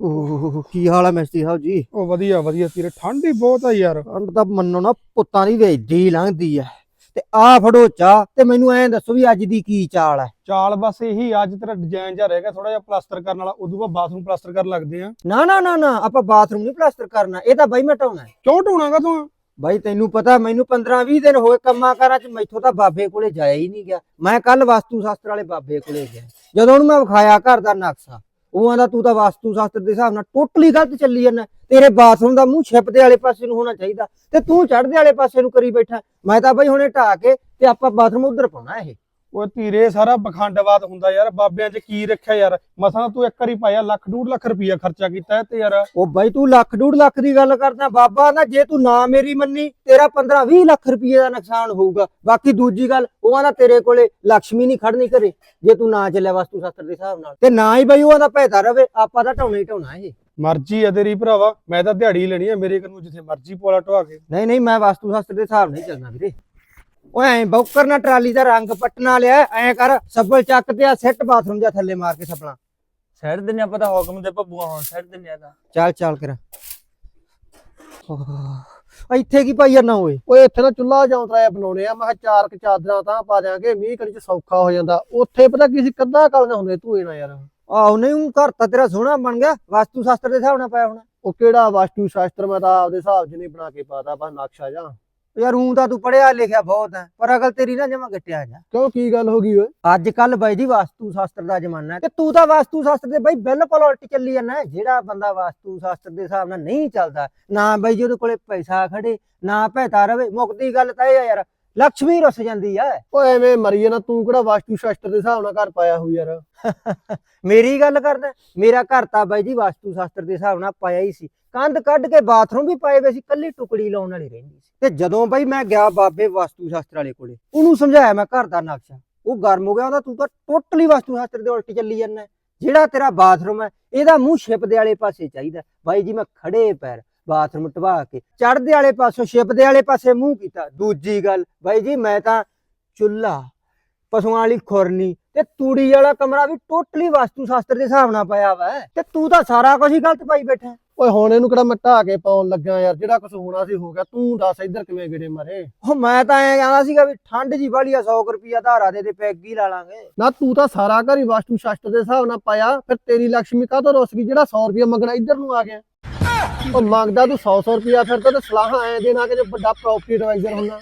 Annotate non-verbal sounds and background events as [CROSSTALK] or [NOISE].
ਓਹ ਕੀ ਹਾਲ ਹੈ ਮਿਸਤਰੀ ਸਾਹਿਬ ਜੀ? ਉਹ ਵਧੀਆ ਵਧੀਆ ਤੇਰੇ। ਠੰਡ ਹੀ ਬਹੁਤ ਆ ਯਾਰ। ਠੰਡ ਤਾਂ ਮੰਨੋ ਨਾ ਪੁੱਤਾਂ ਦੀ ਵੇਚਦੀ ਲੰਘਦੀ ਐ ਤੇ ਆ ਫੜੋ ਚਾਹ ਤੇ ਮੈਨੂੰ ਐਂ ਦੱਸੋ ਵੀ ਅੱਜ ਦੀ ਕੀ ਚਾਲ ਐ ਚਾਲ ਬਸ ਇਹੀ ਅੱਜ ਤੇਰਾ ਡਿਜ਼ਾਈਨ ਜਿਹਾ ਰਹਿ ਗਿਆ ਥੋੜਾ ਜਿਹਾ ਪਲਾਸਟਰ ਕਰਨ ਵਾਲਾ ਉਦੋਂ ਬਾਅਦ ਬਾਥਰੂਮ ਪਲਾਸਟਰ ਕਰਨ ਲੱਗਦੇ ਆ। ਨਾ ਨਾ ਨਾ ਨਾ ਆਪਾਂ ਬਾਥਰੂਮ ਨਹੀਂ ਪਲਾਸਟਰ ਕਰਨਾ ਇਹ ਤਾਂ ਬਾਈ ਮੈਂ ਢਾਉਣਾ। ਹੈ। ਕਿਉਂ ਢੋਣਾਗਾ ਤੂੰ? ਬਾਈ ਤੈਨੂੰ ਪਤਾ ਮੈਨੂੰ 15 20 ਦਿਨ ਹੋਏ ਕੰਮਾਂ ਕਾਰਾਂ ਚ ਮੈਥੋਂ ਤਾਂ ਬਾਬੇ ਕੋਲੇ ਜਾਇਆ ਹੀ ਨਹੀਂ ਗਿਆ। ਮੈਂ ਕੱਲ ਵਾਸਤੂ ਸ਼ਾਸਤਰ ਵਾਲੇ ਬਾਬੇ ਕੋਲੇ ਗਿਆ। ਜਦੋਂ ਉਹਨੂੰ ਮੈਂ ਵਿਖਾਇਆ ਘਰ ਦਾ ਨਕਸ਼ਾ ਉਹ ਆਂਦਾ, ਤੂੰ ਤਾਂ ਵਾਸਤੂ ਸ਼ਾਸਤਰ ਦੇ ਹਿਸਾਬ ਨਾਲ ਟੋਟਲੀ ਗਲਤ ਚੱਲੀ ਜਾਂਦਾ। ਤੇਰੇ ਬਾਥਰੂਮ ਦਾ ਮੂੰਹ ਛਿਪਦੇ ਵਾਲੇ ਪਾਸੇ ਨੂੰ ਹੋਣਾ ਚਾਹੀਦਾ ਤੇ ਤੂੰ ਚੜ੍ਹਦੇ ਵਾਲੇ ਪਾਸੇ ਨੂੰ ਕਰੀ ਬੈਠਾ। ਮੈਂ ਤਾਂ ਬਾਈ ਹੁਣੇ ਢਾ ਕੇ ਤੇ ਆਪਾਂ ਬਾਥਰੂਮ ਉਧਰ ਪਾਉਣਾ ਇਹ। ਉਹ ਧੀਰੇ ਸਾਰਾ ਪਖੰਡਵਾਦ ਹੁੰਦਾ ਯਾਰ ਬਾਬਿਆਂ 'ਚ ਕੀ ਰੱਖਿਆ ਯਾਰ? ਮਸਾਂ ਤੂੰ ਇੱਕ ਵਾਰੀ ਪਾਇਆ ਲੱਖ ਡੂਢ ਲੱਖ ਰੁਪਈਆ ਖਰਚਾ ਕੀਤਾ ਤੇ ਯਾਰ। ਉਹ ਬਾਈ ਤੂੰ ਲੱਖ ਡੂਢ ਲੱਖ ਦੀ ਗੱਲ ਕਰਦਾ ਬਾਬਾ ਨਾ ਜੇ ਤੂੰ ਨਾ ਮੇਰੀ ਮੰਨੀ ਤੇਰਾ 15 20 ਲੱਖ ਰੁਪਏ ਦਾ ਨੁਕਸਾਨ ਹੋਊਗਾ। ਬਾਕੀ ਦੂਜੀ ਗੱਲ ਉਹ ਆਂਦਾ ਤੇਰੇ ਕੋਲੇ ਲక్ష్ਮੀ ਨਹੀਂ ਖੜਨੀ ਘਰੇ ਜੇ ਤੂੰ ਨਾ ਚੱਲਿਆ ਵਾਸਤੂ ਸ਼ਾਸਤਰ ਦੇ ਹਿਸਾਬ ਨਾਲ। ਤੇ ਨਾ ਹੀ ਬਾਈ ਉਹ ਆਂਦਾ ਭੈਤਾ ਰਵੇ ਆਪਾਂ ਤਾਂ ਢਾਉਣਾ ਹੀ ਢਾਉਣਾ ਇਹ। ਮਰਜ਼ੀ ਆ ਤੇਰੀ ਭਰਾਵਾ ਮੈਂ ਤਾਂ ਦਿਹਾੜੀ ਲੈਣੀ ਆ ਮੇਰੇ ਕੋਲ ਜਿੱਥੇ ਮਰਜ਼ੀ ਪੋਲਾ ਢਵਾ ਕੇ। ਨਹੀਂ ਨਹੀਂ ਮੈਂ ਵਾਸਤੂ ਸ਼ਾਸਤਰ ਦੇ ਹਿਸਾਬ ਨਹੀਂ ਚੱਲਣਾ ਵੀਰੇ। ਓਏ ਐਂ ਬੌਕਰ ਨਾ ਟਰਾਲੀ ਦਾ ਰੰਗ ਪਟਣਾ ਲਿਆ ਐਂ ਕਰ ਸੱਬਲ ਚੱਕ ਤੇ ਆ ਸੈੱਟ ਬਾਥਰੂਮ ਜਾਂ ਥੱਲੇ ਮਾਰ ਕੇ ਸੱਬਲਾਂ। ਸੈੱਟ ਦਿੰਨੇ ਆਪਾਂ ਤਾਂ ਹੁਕਮ ਦੇ ਭੱਬੂਆ ਹੁਣ ਸੈੱਟ ਦਿੰਨੇ ਆ ਤਾਂ। ਚੱਲ ਚੱਲ ਕਰ। ਇੱਥੇ ਕੀ ਪਾਈ ਜਾਂਦਾ ਓਏ? ਓਏ ਇੱਥੇ ਨਾ ਚੁੱਲ੍ਹਾ ਜੌਂਤਰਾ ਬਣਾਉਣੇ ਆ ਮੈਂ ਕਿਹਾ ਚਾਰ ਕੁ ਚਾਦਰਾਂ ਤਾਂ ਪਾ ਦਿਆਂਗੇ ਮੀਂਹ ਕਣੀ ਚ ਸੌਖਾ ਹੋ ਜਾਂਦਾ। ਉੱਥੇ ਪਤਾ ਕੀ ਸੀ ਕੱਦਾ ਕਾਲੀਆਂ ਹੁੰਦੇ ਧੂਏ ਨਾਲ ਯਾਰ। ਆਹੋ ਨਹੀਂ ਊਂ ਘਰ ਤਾਂ ਤੇਰਾ ਸੋਹਣਾ ਬਣ ਗਿਆ ਵਾਸਤੂ ਸ਼ਾਸਤਰ ਦੇ ਹਿਸਾਬ ਨਾਲ ਪਾਇਆ ਹੋਣਾ। ਉਹ ਕਿਹੜਾ ਵਾਸਤੂ ਸ਼ਾਸਤਰ ਮੈਂ ਤਾਂ ਆਪਦੇ ਹਿਸਾਬ ਚ ਨਹੀਂ ਬਣਾ ਕੇ ਪਾਤਾ ਬਸ ਨਕਸ਼ਾ ਜਾਂ। ਯਾਰ ਊਂ ਤਾਂ ਤੂੰ ਪੜਿਆ ਲਿਖਿਆ ਬਹੁਤ ਹੈ ਪਰ ਅਗਲ ਤੇਰੀ ਨਾ ਜਮਾ ਗੱਟਿਆ ਜਾ ਕਿਉਂ ਕੀ ਗੱਲ ਹੋ ਗਈ ਓਏ ਅੱਜ ਕੱਲ ਬਾਈ ਜੀ ਵਾਸਤੂ ਸ਼ਾਸਤਰ ਦਾ ਜ਼ਮਾਨਾ ਹੈ ਤੇ ਤੂੰ ਤਾਂ ਵਾਸਤੂ ਸ਼ਾਸਤਰ ਦੇ ਬਾਈ ਬਿਲਕੁਲ ਉਲਟ ਚੱਲੀ ਜਾਂਦਾ। ਜਿਹੜਾ ਬੰਦਾ ਵਾਸਤੂ ਸ਼ਾਸਤਰ ਦੇ ਹਿਸਾਬ ਨਾਲ ਨਹੀਂ ਚੱਲਦਾ ਨਾ ਬਾਈ ਜੀ ਉਹਦੇ ਕੋਲੇ ਪੈਸਾ ਖੜੇ ਨਾ ਭੈਤਾ ਰਵੇ ਮੁਕਦੀ ਗੱਲ ਤਾਂ ਇਹ ਆ ਯਾਰ ਲక్ష్ਮੀ ਰੁੱਸ ਜਾਂਦੀ ਹੈ ਓਏ ਐਵੇਂ ਮਰੀਏ ਨਾ ਤੂੰ ਕਿਹੜਾ ਵਾਸਤੂ ਸ਼ਾਸਤਰ ਦੇ ਹਿਸਾਬ ਨਾਲ ਘਰ ਪਾਇਆ ਹੋਊ ਯਾਰ? [LAUGHS] ਮੇਰੀ ਗੱਲ ਕਰਦਾ ਮੇਰਾ ਘਰ ਤਾਂ ਬਾਈ ਜੀ ਵਾਸਤੂ ਸ਼ਾਸਤਰ ਦੇ ਹਿਸਾਬ ਨਾਲ ਪਾਇਆ ਹੀ ਸੀ। ਕੰਧ ਕੱਢ ਕੇ ਬਾਥਰੂਮ ਵੀ ਪਾਏ ਵੇ ਸੀ ਕੱਲੀ ਟੁਕੜੀ ਲਾਉਣ ਵਾਲੀ ਰਹਿੰਦੀ ਸੀ। ਤੇ ਜਦੋਂ ਬਾਈ ਮੈਂ ਗਿਆ ਬਾਬੇ ਵਾਸਤੂ ਸ਼ਾਸਤਰ ਵਾਲੇ ਕੋਲੇ ਉਹਨੂੰ ਸਮਝਾਇਆ ਮੈਂ ਘਰ ਦਾ ਨਕਸ਼ਾ। ਉਹ ਗਰਮ ਹੋ ਗਿਆ ਉਹਦਾ ਤੂੰ ਤਾਂ ਟੋਟਲੀ ਵਾਸਤੂ ਸ਼ਾਸਤਰ ਦੇ ਉਲਟ ਚੱਲੀ ਜਾਂਦਾ। ਜਿਹੜਾ ਤੇਰਾ ਬਾਥਰੂਮ ਹੈ ਇਹਦਾ ਮੂੰਹ ਛਿਪਦੇ ਵਾਲੇ ਪਾਸੇ ਚਾਹੀਦਾ। ਬਾਈ ਜੀ ਮੈਂ ਖੜੇ ਪੈਰ ਬਾਥਰੂਮ ਟਵਾ ਕੇ। ਚੜਦੇ ਵਾਲੇ ਪਾਸੋਂ ਛਿਪਦੇ ਵਾਲੇ ਪਾਸੇ ਮੂੰਹ ਕੀਤਾ। ਦੂਜੀ ਗੱਲ ਬਾਈ ਜੀ ਮੈਂ ਤਾਂ ਚੁੱਲ੍ਹਾ ਪਸ਼ੂਆਂ ਵਾਲੀ ਖੁਰਨੀ ਤੇ ਤੂੜੀ ਵਾਲਾ ਕਮਰਾ ਵੀ ਟੋਟਲੀ ਵਾਸਤੂ ਸ਼ਾਸਤਰ ਦੇ ਹਿਸਾਬ ਨਾਲ ਪਾਇਆ ਵਾ ਤੇ ਤੂੰ ਤਾਂ ਸਾਰਾ ਕੁਝ ਹੀ ਗਲਤ ਪਾਈ ਬੈਠਾ ਓਏ ਹੁਣ ਇਹਨੂੰ ਕਿਹੜਾ ਮੈਂ ਢਾਹ ਕੇ ਪਾਉਣ ਲੱਗਾ ਯਾਰ? ਜਿਹੜਾ ਕੁਝ ਹੋਣਾ ਸੀ ਹੋ ਗਿਆ। ਤੂੰ ਦੱਸ ਇੱਧਰ ਕਿਵੇਂ ਗੇੜੇ ਮਾਰੇ? ਉਹ ਮੈਂ ਤਾਂ ਐਂ ਕਹਿੰਦਾ ਸੀਗਾ ਵੀ ਠੰਡ ਜੀ ਵਾਲੀ ਆ 100 ਰੁਪਿਆ ਧਾਰਾ ਦੇ ਤੇ ਪੈਗ ਹੀ ਲਾ ਲਾਂਗੇ। ਨਾ ਤੂੰ ਤਾਂ ਸਾਰਾ ਘਰ ਹੀ ਵਾਸਤੂ ਸ਼ਾਸਤਰ ਦੇ ਹਿਸਾਬ ਨਾਲ ਪਾਇਆ। ਫਿਰ ਤੇਰੀ ਲక్ష్ਮੀ ਕਾਹਤੋਂ ਰੁੱਸ ਗਈ? ਜਿਹੜਾ 100 ਰੁਪਇਆ ਮੰਗਣਾ ਇੱਧਰ ਨੂੰ ਆ ਗਿਆ। ਉਹ ਮੰਗਦਾ ਤੂੰ 100 100 ਰੁਪਇਆ, ਫਿਰ ਤਾਂ ਤੇ ਸਲਾਹਾਂ ਐ ਦੇਣਾ ਕਿ ਜੇ ਵੱਡਾ ਪ੍ਰੋਪਰਟੀ ਐਡਵਾਈਜ਼ਰ ਹੁੰਦਾ।